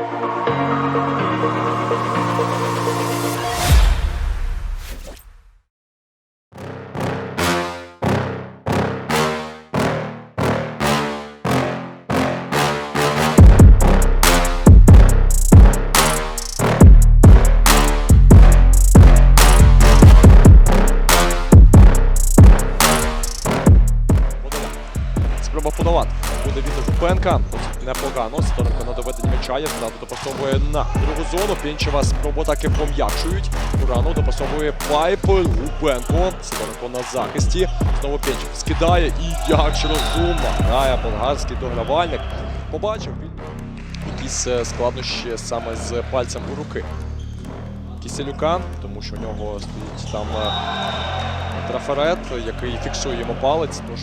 Thank you. Досить непогано. Сидоренко на доведенні м'яча. Євгенадо допасовує на другу зону. Пінчева спроба таки пом'якшують. Урану допасовує Пайп. Лубенко. Сидоренко на захисті. Знову Пінчев скидає. І як ж розумно грає болгарський догравальник. Побачив він якісь е, складнощі саме з пальцем у руки. Кіселюка, тому що у нього стоїть там е, трафарет, який фіксує йому палець. Тож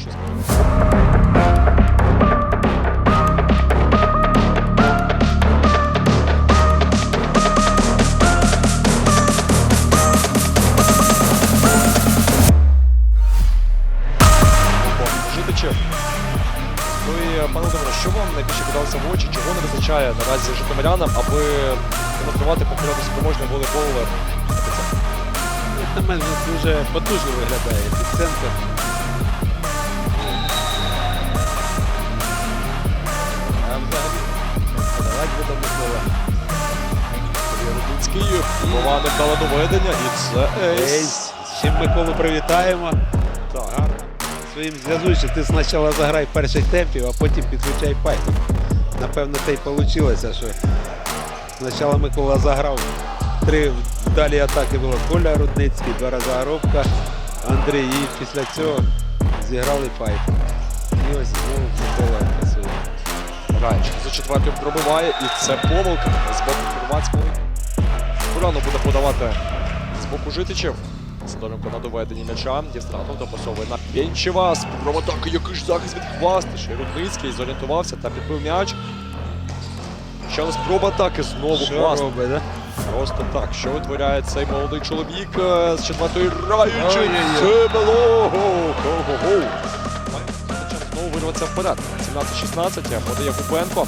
житомирянам, аби демонструвати конкурентоспроможний волейбол? Як на мене дуже потужно виглядає буде Микола. Рудинський, Вова не доведення, і це ейс. Чим Миколу привітаємо. Так. Своїм зв'язуючи, ти спочатку заграй перших темпів, а потім підключай пайп. Напевно, те й вийшло, що спочатку Микола заграв. Три далі атаки було Коля Рудницький, два рази Горобка, Андрій. І після цього зіграли пайп. І ось знову Микола працює. Раєч за четвертою пробиває, і це помилка з боку хорватського. Урано буде подавати з боку житичів. Сидоренко на доведенні м'яча. Єстратов допасовує на Пєнчева. Спроба атаки, який ж захист від Хвастиш. І Рудницький зорієнтувався та підбив м'яч. Ще раз спроба атаки знову Хваст. да? Просто так, що витворяє цей молодий чоловік е, з четвертої раючи. Це було. Знову вирватися вперед. 17-16 подає Купенко.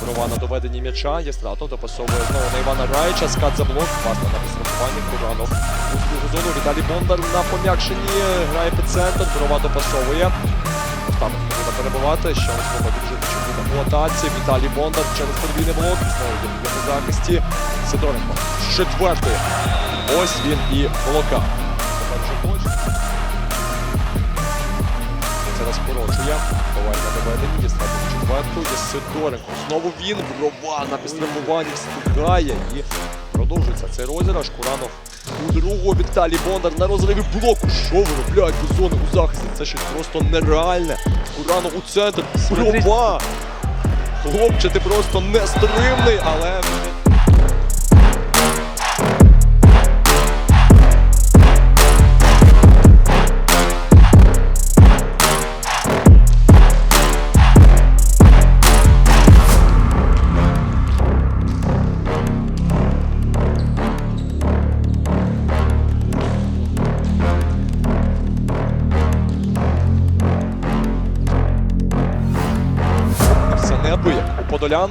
Права на доведенні м'яча. Єстратов допасовує знову на Івана Раїча. Скат за блок. Паста на підстрахуванні. Куранов у другу зону. Віталій Бондар на пом'якшенні. Грає під центр. Права допасовує. Остапов буде перебувати. Ще раз чи буде у атаці. Віталій Бондар через подвійний блок. Знову є на захисті. Сидоренко. з Четвертої. Ось він і блока. Зараз порочує. Ховає на доведенні. Дістати четверту. Є Сидоренко. Знову він. Брова на підстрибуванні встигає. І продовжується цей розіграш. Куранов у другого Віталій Бондар на розриві блоку. Що виробляють у зони у захисті? Це щось просто нереальне. Курано у центр. Смотрите. Хлопче, ти просто нестримний, але. Неабияк. У Подолян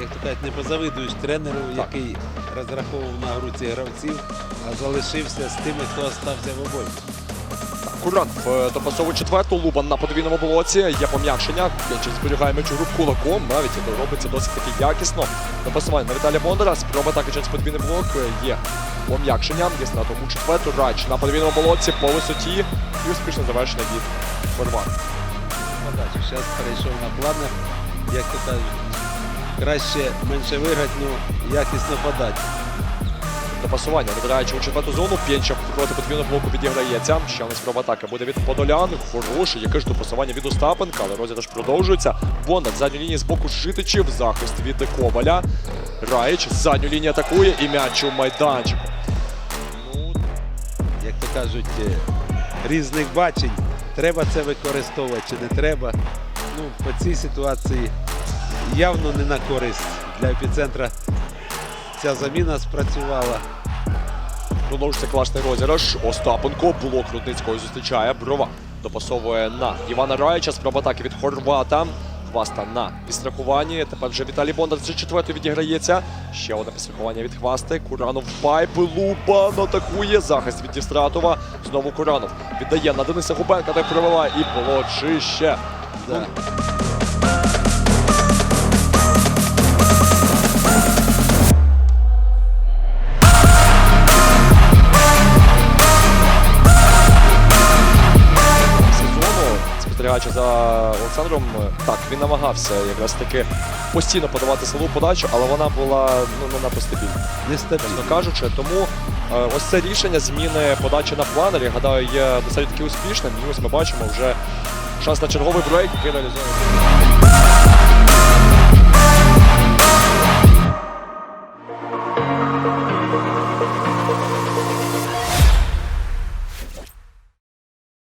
Як то кажуть, не позавидуєш тренеру, який розраховував на гру цих гравців, а залишився з тими, хто остався в обоймі. Курант е, допасовує четверту. Лубан на подвійному блоці. Є пом'якшення. Кінчик зберігає м'яч у рук кулаком. Навіть це робиться досить таки якісно. Допасування на Віталія Бондара. Спроба атаки через подвійний блок. Е, Є пом'якшення. Є у четверту. Рач на подвійному блоці по висоті. І успішно завершення від Форвард. Подачу. Зараз перейшов на планер, як то кажуть, краще менше виграти, ну якісно подати. Допасування, набираючи у четверту зону, П'єнчев проти подвійного блоку відіграється. Ще не спроба атака буде від Подолян. Хороше, яке ж допасування від Остапенка, але розіграш продовжується. Бондар з задньої лінії з боку житичів. Захист від Коваля. Раїч з задньої лінії атакує і м'яч у майданчику. Ну, Як то кажуть, е, різних бачень. Треба це використовувати чи не треба. Ну, по цій ситуації явно не на користь для епіцентра. Ця заміна спрацювала. продовжується класний розіграш. Остапенко, блок Рудницького зустрічає. Брова допасовує на Івана Раїча. Спроба атаки від Хорвата. Хваста на підстрахуванні. Тепер вже Віталій Бондар з четвертої відіграється. Ще одне підстрахування від Хвасти. Куранов пайп. Лубан атакує. Захист від Дістратова. Знову Куранов. Віддає на Дениса Губенка, той пробиває і Волочище. Да. спостерігаючи за Олександром, так, він намагався якраз таки постійно подавати силу подачу, але вона була ну, не надто стабільна, Нестабільно. кажучи. Тому е, ось це рішення зміни подачі на планері, гадаю, є достатньо таки успішним. І ось ми бачимо вже Szansa na czerwowy break. Realizowany.